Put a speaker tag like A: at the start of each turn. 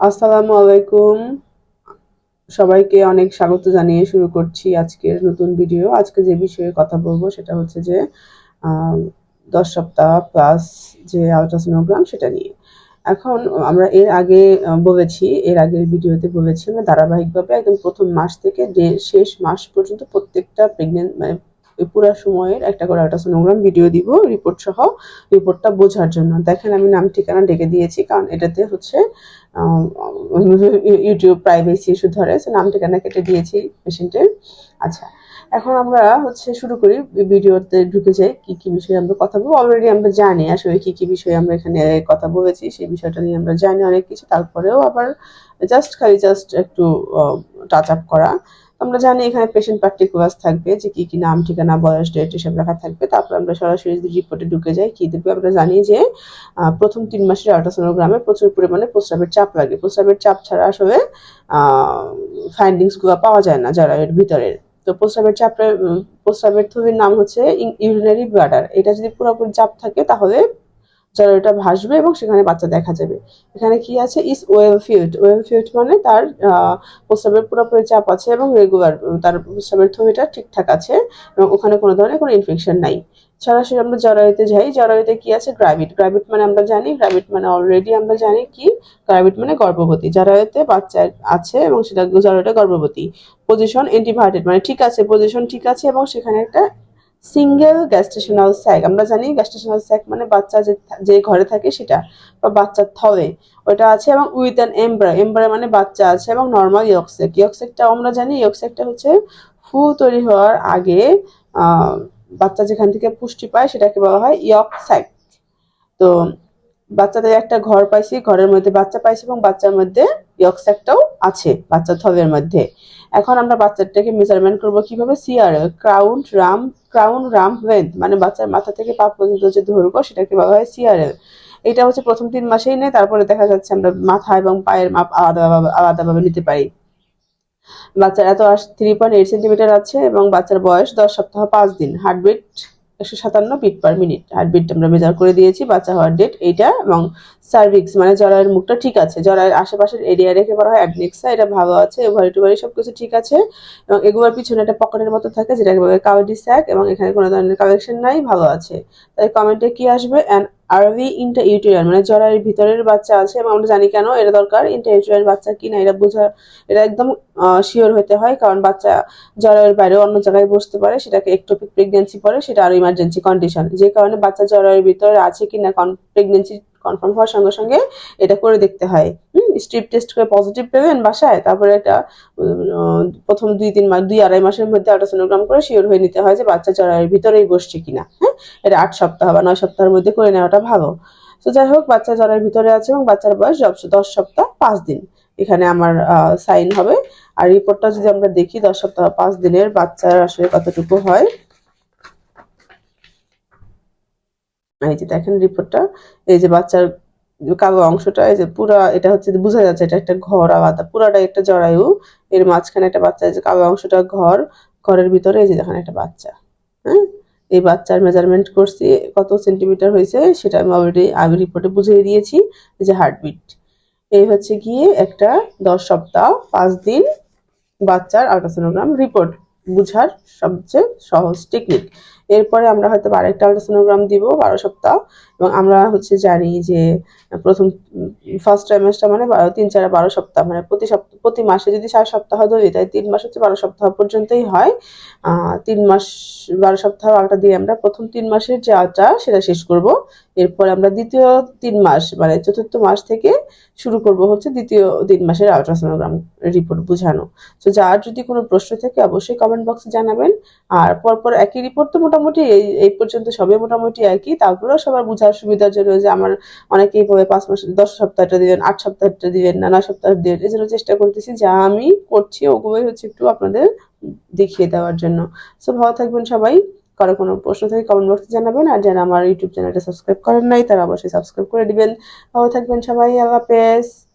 A: আসসালামু আলাইকুম। সবাইকে অনেক স্বাগত জানিয়ে শুরু করছি আজকের নতুন ভিডিও। আজকে যে বিষয়ে কথা বলব সেটা হচ্ছে যে দশ সপ্তাহ প্লাস যে আলট্রাসোনোগ্রাম সেটা নিয়ে। এখন আমরা এর আগে বলেছি, এর আগের ভিডিওতে বলেছি আমরা ধারাবাহিকভাবে একদম প্রথম মাস থেকে শেষ মাস পর্যন্ত প্রত্যেকটা প্রেগনেন্ট মানে এই পুরো সময়ের একটা করে আলট্রাসোনোগ্রাম ভিডিও দিব রিপোর্ট সহ রিপোর্টটা বোঝার জন্য। দেখেন আমি নাম, ঠিকানা ডেকে দিয়েছি, কারণ এটাতে হচ্ছে ইউটিউব প্রাইভেসি ইস্যু ধরে নাম, ঠিকানা কেটে দিয়েছি পেশেন্টের আচ্ছা এখন আমরা হচ্ছে শুরু করি ভিডিওতে ঢুকে যাই, কি কি বিষয়ে আমরা কথা বলব? অলরেডি আমরা জানি, আসলে কি কি বিষয়ে আমরা এখানে কথা বলেছি, সেই বিষয়টা নিয়ে আমরা জানি অনেক কিছু, তারপরেও আবার জাস্ট খালি জাস্ট একটু টাচ আপ করা। আমরা জানি এখানে পেশেন্ট পার্টিকুলার্স থাকবে যে কি কি নাম, ঠিকানা, বয়স ডেট এসব লেখা থাকবে। তারপর আমরা সরাসরি যদি রিপোর্টে ঢুকে যাই, কি দেখবে? আমরা জানি যে প্রথম তিন মাসের আল্ট্রাসোনোগ্রামে প্রচুর পরিমাণে প্রস্রাবের চাপ লাগে। প্রস্রাবের চাপ ছাড়া আসলে ফাইন্ডিংসগুলো পাওয়া যায় না যারা এর ভিতরের তো প্রস্রাবের চাপের প্রস্রাবের থলির নাম হচ্ছে ইউরিনারি ব্লাডার এটা যদি পুরোপুরি চাপ থাকে, তাহলে জরায়ুটা ভাসবে এবং সেখানে বাচ্চা দেখা যাবে। এখানে কি আছে? Is well filled well filled মানে তার প্রস্রাবের পুরোপুরি চাপ আছে এবং রেগুলার তার প্রস্রাবের থলিটা ঠিকঠাক আছে এবং ওখানে কোনো ধরনের কোনো ইনফেকশন নাই। সরাসরি আমরা জরায়ুতে যাই। জরায়ুতে কি আছে? গ্রাভিট গ্রাভিট মানে আমরা জানি গ্রাভিট মানে অলরেডি আমরা জানি কি? গ্রাভিট মানে গর্ভবতী। জরায়ুতে বাচ্চা আছে এবং সেটা জরায়ুটা গর্ভবতী। পজিশন এন্টিভার্টেড মানে ঠিক আছে পজিশন ঠিক আছে এবং সেখানে একটা সিঙ্গেল গ্যাস্ট্রেশনাল স্যাক আমরা জানি গ্যাস্ট্রেশনাল স্যাক মানে বাচ্চা যে যে ঘরে থাকে সেটা, বা বাচ্চার থলে। ওটা আছে এবং উইথ অ্যান এমব্রা এমব্রা মানে বাচ্চা আছে এবং নর্মাল ইয়কসেক ইয়কসেকটা আমরা জানি ইয়কসেকটা হচ্ছে ফুল তৈরি হওয়ার আগে বাচ্চা যেখান থেকে পুষ্টি পায় সেটাকে বলা হয় ইয়ক স্যাক তো বাচ্চাদের একটা ঘর পাইছি, ঘরের মধ্যে বাচ্চা পাইছি এবং বাচ্চার মধ্যে ইয়ক স্যাকটাও আছে বাচ্চার থলের মধ্যে। এখন আমরা বাচ্চাটাকে মেজারমেন্ট করব কীভাবে? CRL crown rump crown rump length মানে বাচ্চার মাথা থেকে পা পর্যন্ত যে দৈর্ঘ্য, সেটাকে বলা হয় সিআরএল এটা হচ্ছে প্রথম তিন মাসেই নেই তারপরে দেখা যাচ্ছে আমরা মাথা এবং পায়ের মাপ আলাদাভাবে আলাদাভাবে নিতে পারি। বাচ্চার এত থ্রি পয়েন্ট এইট সেন্টিমিটার আছে এবং বাচ্চার বয়স দশ সপ্তাহ পাঁচ দিন। হার্টবিট একশো সাতান্ন বিট পার মিনিট হার্টবিট আমরা মেজার করে দিয়েছি, বাচ্চা হওয়ার ডেট এইটা এবং সার্ভিক্স মানে জরায়ের মুখটা ঠিক আছে। জরায়ের আশেপাশের এরিয়া রেখে বলা হয় অ্যাডনেক্সা এটা ভালো আছে ওভারি টুভারি সব কিছু ঠিক আছে। এবং এগুলোর পিছনে একটা পকেটের মতো থাকে, যেটাকে কাউডি স্যাক এবং এখানে কোনো ধরনের কালেকশন নাই, ভালো আছে। তাই কমেন্টে কি আসবে? অ্যান্ড আরভি ইন্টার ইউটেরিয়ান মানে জরায়ের ভিতরের বাচ্চা আছে, এবং আমরা জানি কেন এটা দরকার ইন্টার ইউটেরিয়ান বাচ্চা কিনা এটা বোঝা এটা একদম শিওর হতে হয়, কারণ বাচ্চা জরায়ের বাইরে অন্য জায়গায় বসতে পারে, সেটাকে একটোপিক প্রেগনেন্সি পরে সেটা আরও ইমার্জেন্সি কন্ডিশন যে কারণে বাচ্চা জরায়ের ভিতরে আছে কিনা প্রেগনেন্সি কনফার্ম হওয়ার সঙ্গে সঙ্গে এটা করে দেখতে হয়। স্ট্রিপ টেস্ট করে পজিটিভ পেবেন বাসায়, তারপরে এটা প্রথম দুই তিন মাস, দুই আড়াই মাসের মধ্যে আল্ট্রাসোনোগ্রাম করে শিওর হয়ে নিতে হয় যে বাচ্চা জরায়ের ভিতরেই বসছে কিনা হ্যাঁ এটা আট সপ্তাহ বা নয় সপ্তাহের মধ্যে করে নেওয়াটা ভালো। তো যাই হোক, বাচ্চা জরায়ের ভিতরে আছে এবং বাচ্চার বয়স দশ- সপ্তাহ, পাঁচ দিন। এখানে আমার সাইন হবে। আর রিপোর্টটা যদি আমরা দেখি, দশ সপ্তাহ পাঁচ দিনের বাচ্চার আসলে কতটুকু হয়। এই যে দেখেন রিপোর্টটা এই যে বাচ্চার কালো অংশটা, এই যে পুরা, এটা হচ্ছে বোঝা যাচ্ছে এটা একটা ঘর আলাদা পুরাটা একটা জরায়ু। এর মাঝখানে একটা বাচ্চা, এই যে কালো অংশটা ঘর। ঘরের ভিতরে এই যে দেখেন একটা বাচ্চা হ্যাঁ? এই বাচ্চার মেজারমেন্ট করছি, কত সেন্টিমিটার হয়েছে, সেটা আমি অলরেডি আমি রিপোর্টে বুঝিয়ে দিয়েছি যে হার্টবিট এই হচ্ছে গিয়ে একটা দশ সপ্তাহ, পাঁচ দিন বাচ্চার আল্ট্রাসোনোগ্রাম রিপোর্ট বুঝার সবচেয়ে সহজ টেকনিক এরপরে আমরা হয়তো আরেকটা আলট্রাসোনোগ্রাম দিব বারো সপ্তাহ এবং আমরা হচ্ছে জানি যে প্রথম ফার্স্ট ট্রাইমেস্টার মানে বারো তিন চার বারো সপ্তাহ মানে প্রতি সপ্তাহ প্রতি মাসে যদি চার সপ্তাহ ধরি তাই তিন মাস হচ্ছে বারো সপ্তাহ পর্যন্তই হয়। আহ, তিন মাস বারো সপ্তাহ আলটা দিয়ে আমরা প্রথম তিন মাসের যে আলটা সেটা শেষ করব। এরপর আমরা দ্বিতীয় তিন মাস মানে চতুর্থ মাস থেকে শুরু করব হচ্ছে দ্বিতীয় তিন মাসের আলট্রাসোনোগ্রাম রিপোর্ট বোঝানো। তো যার যদি কোনো প্রশ্ন থাকে অবশ্যই কমেন্ট বক্সে জানাবেন। আর পরপর একই রিপোর্ট তো মোটামুটি এই এই পর্যন্ত সবই মোটামুটি একই। তারপরেও সবার বোঝার সুবিধার জন্য যে আমার অনেকেই বলে পাঁচ মাস, দশ সপ্তাহটা দিবেন, আট সপ্তাহটা দিবেন না নয় সপ্তাহ দিবেন। জন্য চেষ্টা করতেছি যা আমি করছি ওগুলোই হচ্ছে একটু আপনাদের দেখিয়ে দেওয়ার জন্য। সো ভালো থাকবেন সবাই। কারও কোনো প্রশ্ন থাকে কমেন্ট বক্সে জানাবেন। আর যারা আমার ইউটিউব চ্যানেলটা সাবস্ক্রাইব করেন নাই, তারা অবশ্যই সাবস্ক্রাইব করে দিবেন। ভালো থাকবেন সবাই, আল্লাহ হাফেজ।